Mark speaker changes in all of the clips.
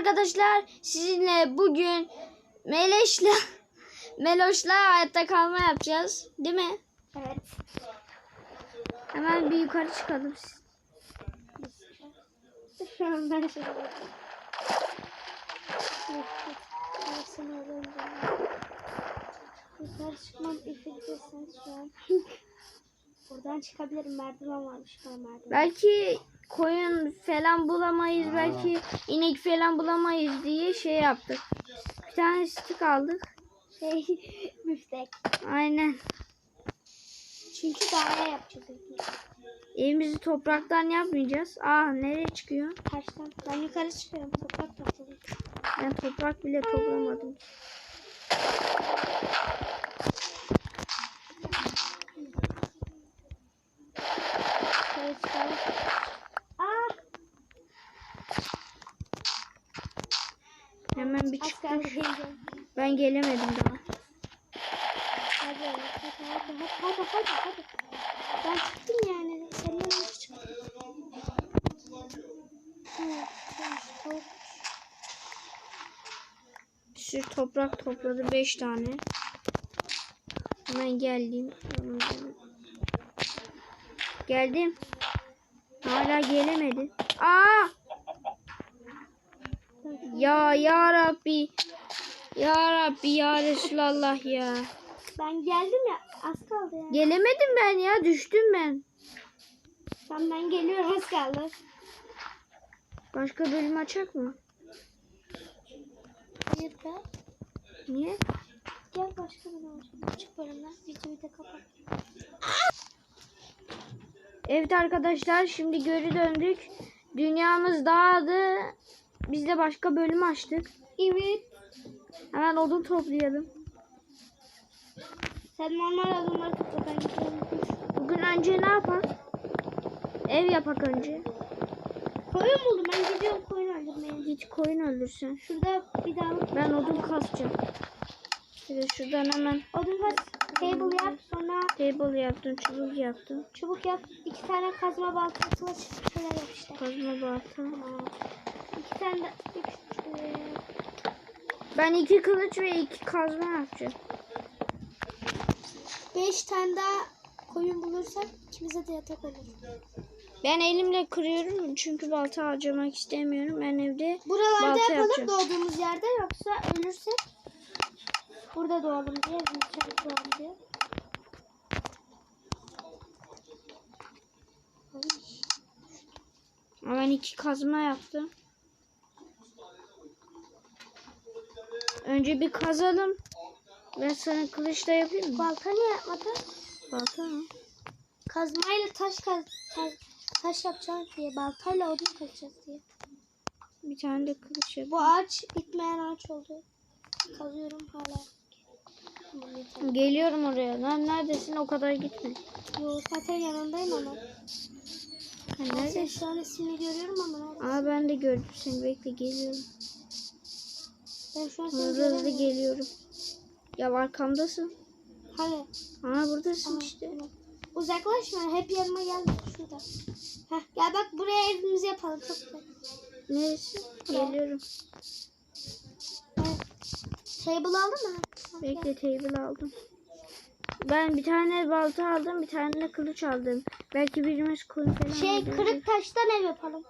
Speaker 1: arkadaşlar sizinle bugün Meleş'le Meloş'la hayatta kalma yapacağız. Değil mi?
Speaker 2: Evet.
Speaker 1: Hemen bir yukarı çıkalım.
Speaker 2: Yukarı çıkmam efektesin şu an. Buradan çıkabilirim. Merdiven varmış. Merdiven.
Speaker 1: Belki koyun falan bulamayız. Belki inek falan bulamayız diye şey yaptık. Bir tane stik aldık.
Speaker 2: Şey, müftek.
Speaker 1: Aynen.
Speaker 2: Çünkü daire yapacağız.
Speaker 1: Evimizi topraktan yapmayacağız. Aa nereye çıkıyor?
Speaker 2: Taştan. Ben yukarı çıkıyorum. Toprak topladım.
Speaker 1: Ben toprak bile toplamadım.
Speaker 2: Şöyle çıkalım. Aa! Geleceğim.
Speaker 1: Ben gelemedim daha.
Speaker 2: Hadi hadi hadi hadi hadi hadi. Ben çıktım yani. Senden önce çıktım.
Speaker 1: Bir sürü toprak topladı. 5 tane. Hemen geldim. Geldim. Hala gelemedi. Aa! Ya ya Rabbi. Ya Rabbi ya Resulallah ya.
Speaker 2: Ben geldim ya az kaldı ya.
Speaker 1: Gelemedim ben ya. Düştüm ben.
Speaker 2: Ben, ben geliyorum az kaldı.
Speaker 1: Başka bölüm açak mı?
Speaker 2: Hayır be.
Speaker 1: Niye?
Speaker 2: Gel başka bir olsun. Çık bölümden. Videoyu da kapat.
Speaker 1: Evet arkadaşlar şimdi geri döndük. Dünyamız dağıldı. Biz de başka bölüm açtık.
Speaker 2: Evet.
Speaker 1: Hemen odun toplayalım.
Speaker 2: Sen normal adımları topla. Ben gidiyorum.
Speaker 1: Bugün önce ne yapak? Ev yapak önce.
Speaker 2: Koyun buldum. Ben gidiyorum koyun öldürmeye.
Speaker 1: Git koyun öldürsen.
Speaker 2: Şurada bir daha
Speaker 1: Ben odun kasacağım. Şöyle şuradan hemen
Speaker 2: odun kaç. Table yap. Sonra
Speaker 1: table yaptım, çubuk yaptım.
Speaker 2: çubuk yap. iki tane kazma balta kılıç. Şeyler yap işte.
Speaker 1: Kazma balta.
Speaker 2: Tamam. İki tane de e,
Speaker 1: Ben iki kılıç ve iki kazma yapacağım.
Speaker 2: beş tane daha koyun bulursak ikimize de yatak olur.
Speaker 1: Ben elimle kırıyorum çünkü balta harcamak istemiyorum. Ben evde
Speaker 2: Buralarda
Speaker 1: balta
Speaker 2: yapalım
Speaker 1: yapacağım.
Speaker 2: doğduğumuz yerde yoksa ölürsek burada doğalım diye yumuşak doğalım diye.
Speaker 1: Ama ben iki kazma yaptım. Önce bir kazalım. Ben sana kılıçla yapayım mı?
Speaker 2: Balta niye yapmadın?
Speaker 1: Balta mı?
Speaker 2: Kazmayla taş kaz taş, taş yapacağız diye baltayla odun kazacağız diye.
Speaker 1: Bir tane de kılıç yapayım.
Speaker 2: Bu ağaç bitmeyen ağaç oldu. Kazıyorum hala.
Speaker 1: Geliyorum oraya. Lan neredesin? O kadar gitme.
Speaker 2: Yo zaten yanındayım ama.
Speaker 1: Ha,
Speaker 2: Ben
Speaker 1: nerede?
Speaker 2: senin şu an ismini görüyorum ama nerede?
Speaker 1: Aa ben de gördüm seni. Bekle geliyorum.
Speaker 2: Ben şu an
Speaker 1: Hızlı hızlı geliyorum. Ya arkamdasın.
Speaker 2: Hani?
Speaker 1: Aa buradasın
Speaker 2: Tamam,
Speaker 1: işte.
Speaker 2: Uzaklaşma. Hep yanıma gel. Şurada. Heh, gel bak buraya evimizi yapalım. Çok güzel.
Speaker 1: Neresi? Geliyorum.
Speaker 2: Evet. Table aldın mı?
Speaker 1: Bekle table aldım. Ben bir tane balta aldım, bir tane de kılıç aldım. Belki birimiz koyun falan
Speaker 2: Şey
Speaker 1: öldürecek.
Speaker 2: kırık taştan ev yapalım.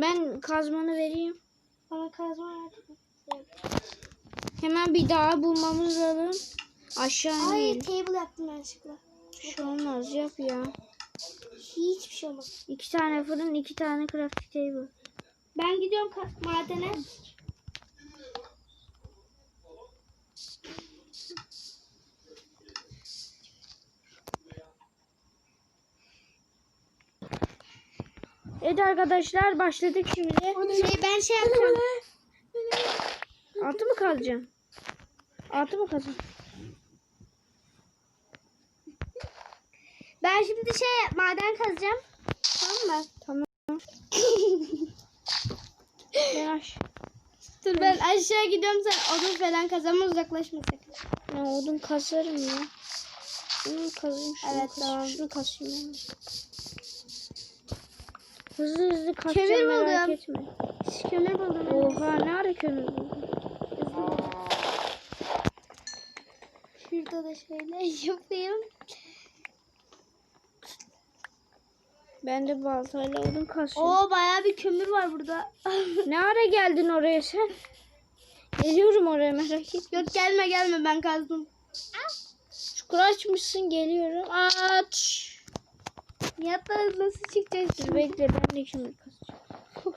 Speaker 1: Ben kazmanı vereyim.
Speaker 2: Bana kazma yardım.
Speaker 1: Hemen bir daha bulmamız lazım. Aşağı
Speaker 2: Ay
Speaker 1: inelim.
Speaker 2: table yaptım yanlışlıkla.
Speaker 1: Bir şey olmaz yap ya.
Speaker 2: Hiçbir şey olmaz.
Speaker 1: İki tane fırın, iki tane crafting table.
Speaker 2: Ben gidiyorum ka- madene.
Speaker 1: Evet arkadaşlar başladık şimdi.
Speaker 2: Şey ben şey yapacağım.
Speaker 1: Kazacaksın? Altı mı kazacaksın?
Speaker 2: Ben şimdi şey maden kazacağım. Tamam mı?
Speaker 1: Tamam. Ben aş.
Speaker 2: Dur ben aşağı gidiyorum sen odun falan kazanma uzaklaşma sakın.
Speaker 1: Ben odun kasarım ya. Şunu kazayım, şunu
Speaker 2: Evet,
Speaker 1: kasayım,
Speaker 2: tamam.
Speaker 1: şunu kasayım. ben. Hızlı hızlı kaçacağım
Speaker 2: Kömür
Speaker 1: merak
Speaker 2: buldum.
Speaker 1: etme.
Speaker 2: Kömür buldum.
Speaker 1: Oha ne ara kömür buldun?
Speaker 2: Şurada da şöyle yapayım.
Speaker 1: Ben de baltayla odun kasıyorum.
Speaker 2: Oo bayağı bir kömür var burada.
Speaker 1: Ne ara geldin oraya sen? Geliyorum oraya merak etme.
Speaker 2: Yok gelme gelme ben kazdım.
Speaker 1: Çukur açmışsın geliyorum. Aç.
Speaker 2: Yatta nasıl çıkacağız şimdi?
Speaker 1: bekle ben de kömür kasacağım.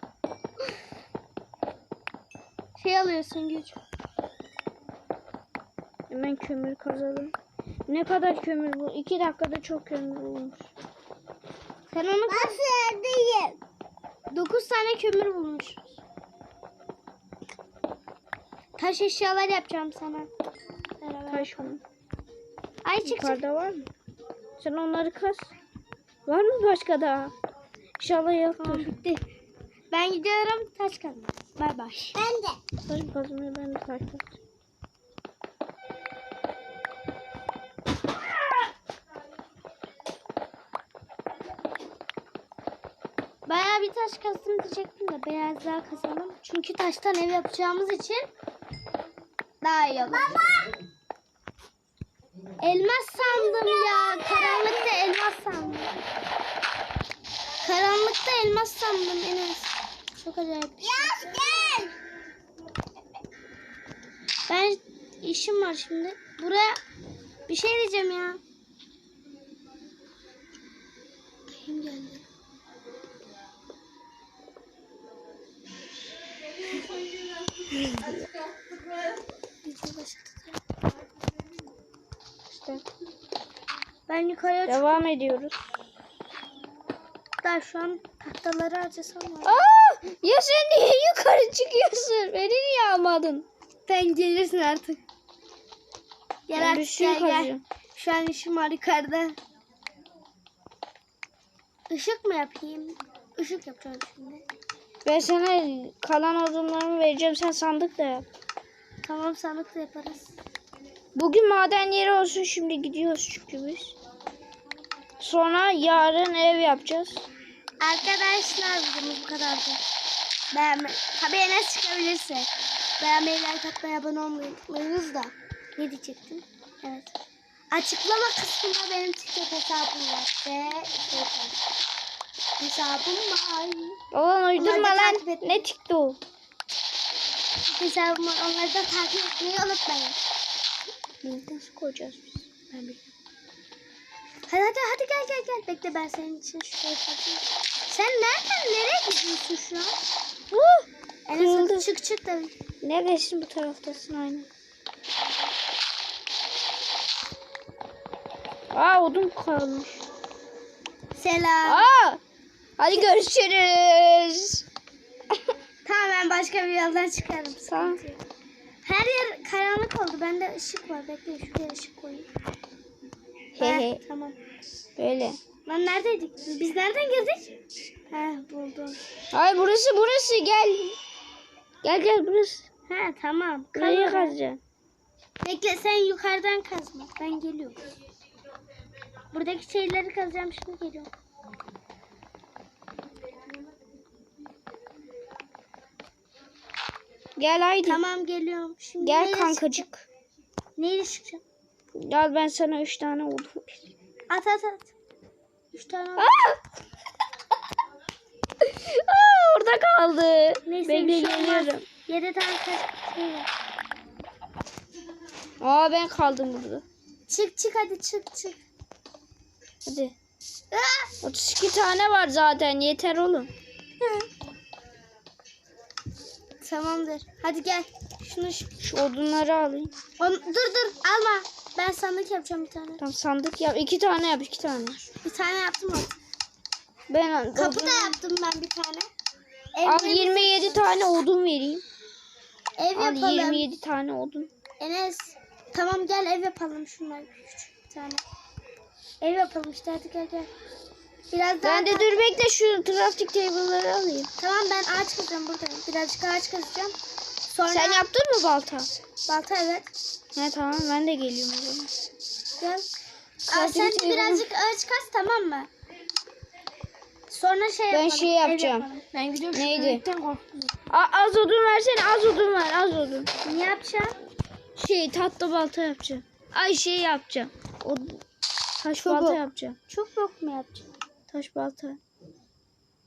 Speaker 2: Şey alıyorsun güç.
Speaker 1: Hemen kömür kazalım. Ne kadar kömür bu? İki dakikada çok kömür bulmuş.
Speaker 2: Sen onu Nasıl değil? 9 tane kömür bulmuş. Taş eşyalar yapacağım sana. Beraber.
Speaker 1: Taş mı?
Speaker 2: Ay çık çık.
Speaker 1: Yukarıda var mı? Sen onları kaz. Var mı başka daha? İnşallah yoktur.
Speaker 2: Tamam bitti. Ben gidiyorum taş kazma. Bay bay. Ben de.
Speaker 1: Taş kazmaya ben de taş kazıyorum.
Speaker 2: Taş kazdım diyecektim de biraz daha kazalım. Çünkü taştan ev yapacağımız için daha iyi olur. Baba! Elmas sandım ya. Karanlıkta elmas sandım. Karanlıkta elmas sandım Enes. Çok acayip bir şey. gel. Ben işim var şimdi. Buraya bir şey diyeceğim ya. Kim geldi?
Speaker 1: İşte
Speaker 2: Ben yukarıya çıktım.
Speaker 1: devam ediyoruz.
Speaker 2: Da şu an tahtaları harcasam var.
Speaker 1: Aa! Ya sen niye yukarı çıkıyorsun? Beni niye almadın?
Speaker 2: Sen gelirsin artık. Gel
Speaker 1: Ben
Speaker 2: artık
Speaker 1: şey
Speaker 2: gel gel. Şu an işim var yukarıda. Işık mı yapayım? Işık yapacağım şimdi.
Speaker 1: Ben sana kalan odunlarımı vereceğim. Sen sandık da yap.
Speaker 2: Tamam sandıkla yaparız.
Speaker 1: Bugün maden yeri olsun. Şimdi gidiyoruz çünkü biz. Sonra yarın ev yapacağız.
Speaker 2: Arkadaşlar videomuz bu kadardı. Beğenme. Tabii Enes çıkabilirse. Beğenmeyi, like atmayı, abone olmayı unutmayınız da. Ne diyecektim? Evet. Açıklama kısmında benim TikTok hesabım var. Ve. Hesabım var.
Speaker 1: Olan uydurma
Speaker 2: Onları
Speaker 1: lan.
Speaker 2: takip.
Speaker 1: Ne TikTok?
Speaker 2: Hesabım var. Onları da takip etmeyi unutmayın.
Speaker 1: Nasıl koyacağız biz? Ben bilmiyorum.
Speaker 2: Hadi hadi hadi gel gel gel. Bekle ben senin için şurayı kapatayım. Sen nereden nereye gidiyorsun şu an?
Speaker 1: Uh!
Speaker 2: Enes hadi çık çık da.
Speaker 1: Neredesin bu taraftasın aynen. Aa odun kalmış.
Speaker 2: Selam.
Speaker 1: Aa! Hadi görüşürüz.
Speaker 2: Tamam ben başka bir yoldan çıkarım.
Speaker 1: Tamam.
Speaker 2: Her yer karanlık oldu. Bende ışık var. Bekle şuraya ışık koyayım.
Speaker 1: He he.
Speaker 2: tamam.
Speaker 1: Böyle.
Speaker 2: Lan neredeydik? Biz nereden girdik? He buldum.
Speaker 1: Ay burası burası gel. Gel gel burası.
Speaker 2: He tamam.
Speaker 1: Burayı kazacaksın.
Speaker 2: Bekle sen yukarıdan kazma. Ben geliyorum. Buradaki şeyleri kazacağım şimdi geliyorum.
Speaker 1: Gel haydi.
Speaker 2: Tamam geliyorum. Şimdi
Speaker 1: Gel kankacık.
Speaker 2: çıkacağım? Neyle çıkacağım?
Speaker 1: Gel ben sana üç tane vereyim.
Speaker 2: At at at. Üç tane al.
Speaker 1: Aa! Aa, orada kaldı.
Speaker 2: Neyse
Speaker 1: Bekle
Speaker 2: şey
Speaker 1: geliyorum.
Speaker 2: Yedi tane kaç şey var.
Speaker 1: Aa ben kaldım burada.
Speaker 2: Çık çık hadi çık çık.
Speaker 1: Hadi.
Speaker 2: Ah!
Speaker 1: 32 tane var zaten yeter oğlum.
Speaker 2: Tamamdır. Hadi gel. Şunu şu-
Speaker 1: Şu odunları alayım.
Speaker 2: On- dur dur alma. Ben sandık yapacağım bir tane.
Speaker 1: Tam sandık yap. iki tane yap iki tane.
Speaker 2: Bir tane yaptım onu.
Speaker 1: Ben
Speaker 2: Kapı
Speaker 1: odun-
Speaker 2: da yaptım ben bir tane.
Speaker 1: Al
Speaker 2: Evlerimizi-
Speaker 1: 27 tane odun vereyim.
Speaker 2: Ev
Speaker 1: Al
Speaker 2: yapalım.
Speaker 1: 27 tane odun.
Speaker 2: Enes. Tamam gel ev yapalım şunlar küçük bir tane. Ev yapalım işte hadi gel gel. Biraz daha
Speaker 1: Ben de dur bekle şu crafting table'ları alayım.
Speaker 2: Tamam ben ağaç kazacağım buradayım. Birazcık ağaç kazacağım. Sonra
Speaker 1: Sen yaptın mı balta?
Speaker 2: balta evet.
Speaker 1: He tamam ben de geliyorum o zaman.
Speaker 2: Gel. Aa, sen
Speaker 1: table'ı-
Speaker 2: birazcık ağaç kaz tamam mı? Sonra şey
Speaker 1: Ben
Speaker 2: yapalım,
Speaker 1: şey
Speaker 2: ev
Speaker 1: yapacağım.
Speaker 2: yapalım. Ben gidiyorum.
Speaker 1: Neydi? A- az odun versene az odun ver az odun.
Speaker 2: Ne yapacağım?
Speaker 1: Şey tatlı balta yapacağım. Ay şey yapacağım. O taş
Speaker 2: Çubuk.
Speaker 1: balta yapacağım.
Speaker 2: Çok yok mu yapacağım?
Speaker 1: Taş balta.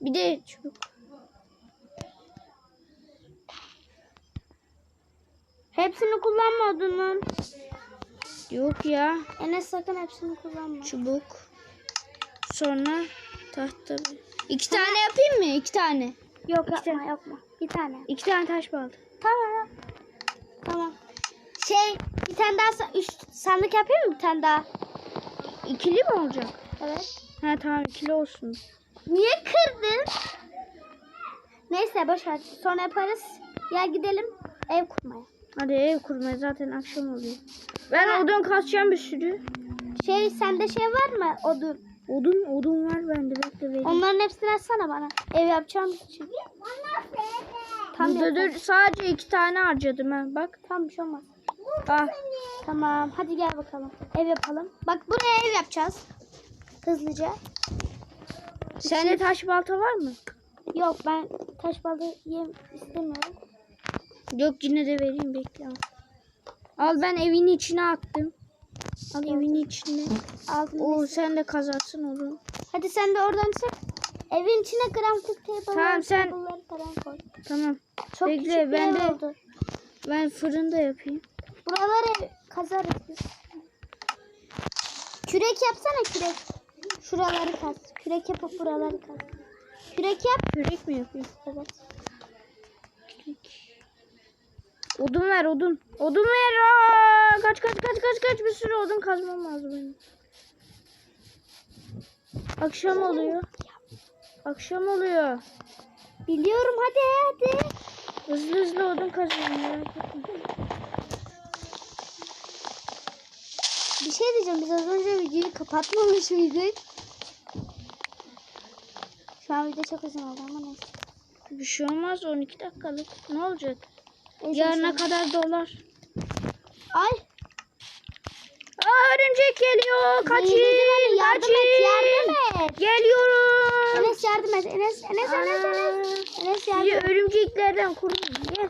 Speaker 1: Bir de çubuk.
Speaker 2: Hepsini kullanma odunun.
Speaker 1: Yok ya.
Speaker 2: Enes sakın hepsini kullanma.
Speaker 1: Çubuk. Sonra tahta. İki tane yapayım mı? İki tane.
Speaker 2: Yok yapma yapma. Bir tane.
Speaker 1: İki tane taş balta.
Speaker 2: Tamam. Tamam. Şey bir tane daha üç sandık yapayım mı bir tane daha?
Speaker 1: İkili mi olacak?
Speaker 2: Evet.
Speaker 1: Ha tamam ikili olsun.
Speaker 2: Niye kırdın? Neyse boş ver. Sonra yaparız. Ya gidelim ev kurmaya.
Speaker 1: Hadi ev kurmaya zaten akşam oluyor. Ben
Speaker 2: Ha.
Speaker 1: odun kasacağım bir sürü.
Speaker 2: Şey sende şey var mı odun?
Speaker 1: Odun odun var bende bekle vereyim.
Speaker 2: Onların hepsini açsana bana. Ev yapacağım için. Tam
Speaker 1: Burada dur, sadece iki tane harcadım ha bak.
Speaker 2: Tam bir şey olmaz.
Speaker 1: Ah.
Speaker 2: Tamam hadi gel bakalım. Ev yapalım. Bak buraya ev yapacağız. Hızlıca.
Speaker 1: Sende taş balta var mı?
Speaker 2: Yok ben taş balı yem istemiyorum.
Speaker 1: Yok yine de vereyim bekle. Al, al ben evin içine attım. Al evin içine.
Speaker 2: Aldım.
Speaker 1: Oo sen de kazarsın oğlum.
Speaker 2: Hadi sen de oradan çık. Evin içine grafik table
Speaker 1: Tamam, sen-. Tamam.
Speaker 2: Çok
Speaker 1: Bekle, ben de-
Speaker 2: oldu.
Speaker 1: Ben fırında yapayım.
Speaker 2: Buraları kazarız biz. Kürek yapsana kürek. Şuraları kaz. Kürek yapıp buraları kaz. Kürek yap.
Speaker 1: Kürek mi yapayım?
Speaker 2: Evet.
Speaker 1: Odun ver odun. Odun ver. Aa, kaç kaç kaç kaç kaç bir sürü odun kazmam lazım benim. Akşam oluyor. Akşam oluyor.
Speaker 2: Biliyorum hadi hadi.
Speaker 1: Hızlı hızlı odun kazıyorum merak etme.
Speaker 2: Bir şey diyeceğim. Biz az önce videoyu kapatmamış mıydık? Şu an video çok uzun oldu ama neyse.
Speaker 1: Bir şey olmaz 12 dakikalık. Ne olacak?
Speaker 2: Neyse,
Speaker 1: Yarına kadar dolar.
Speaker 2: Ay.
Speaker 1: Aa örümcek geliyor. Kaçın.
Speaker 2: Yardım
Speaker 1: kaçın.
Speaker 2: et. Yardım et.
Speaker 1: Geliyorum.
Speaker 2: Enes yardım et. Enes, Enes, Enes, Enes. Enes yardım et.
Speaker 1: örümceklerden koruyun. Gel.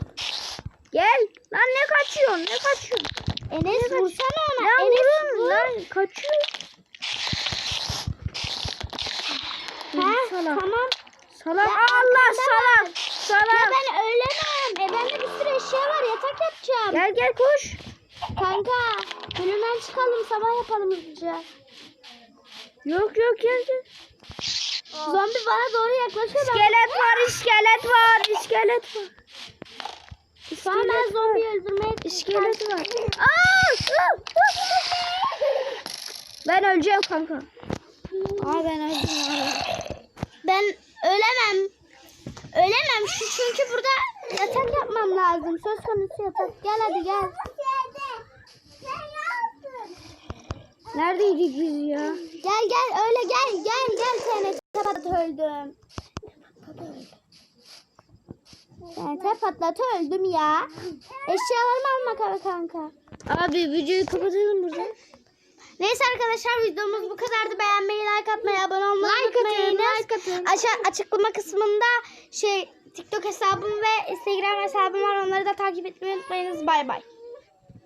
Speaker 1: Gel. Lan ne kaçıyorsun? Ne kaçıyorsun?
Speaker 2: Enes vursana ona.
Speaker 1: Lan
Speaker 2: Enes
Speaker 1: vurun
Speaker 2: vur.
Speaker 1: lan kaçıyor.
Speaker 2: Ha,
Speaker 1: salak.
Speaker 2: tamam.
Speaker 1: Salak.
Speaker 2: Ya
Speaker 1: Allah
Speaker 2: arkanda
Speaker 1: salak.
Speaker 2: Ya ben ölemem. E bende bir sürü eşya var. Yatak yapacağım.
Speaker 1: Gel gel koş.
Speaker 2: Kanka. Bölümden çıkalım. Sabah yapalım hızlıca.
Speaker 1: Yok yok gel gel.
Speaker 2: Zombi bana doğru yaklaşıyor.
Speaker 1: İskelet var, iskelet var, iskelet var.
Speaker 2: Şu an ben zombiyi öldürmeye
Speaker 1: İskelet var. Aa! Ben öleceğim kanka. Aa ben öldüm. ya.
Speaker 2: Ben ölemem. Ölemem. Şu çünkü burada yatak yapmam lazım. Söz konusu yatak. Gel hadi gel.
Speaker 1: Neredeydik biz ya?
Speaker 2: Gel gel öyle gel gel gel TNT patlat öldüm. TNT patlat öldüm ya. Eşyalarımı alma ka- kanka.
Speaker 1: Abi videoyu kapatalım burada.
Speaker 2: Neyse arkadaşlar videomuz bu kadardı. Beğenmeyi, like atmayı, abone olmayı unutmayın. Aşağı açıklama kısmında şey TikTok hesabım ve Instagram hesabım var. Onları da takip etmeyi unutmayınız. Bay bay.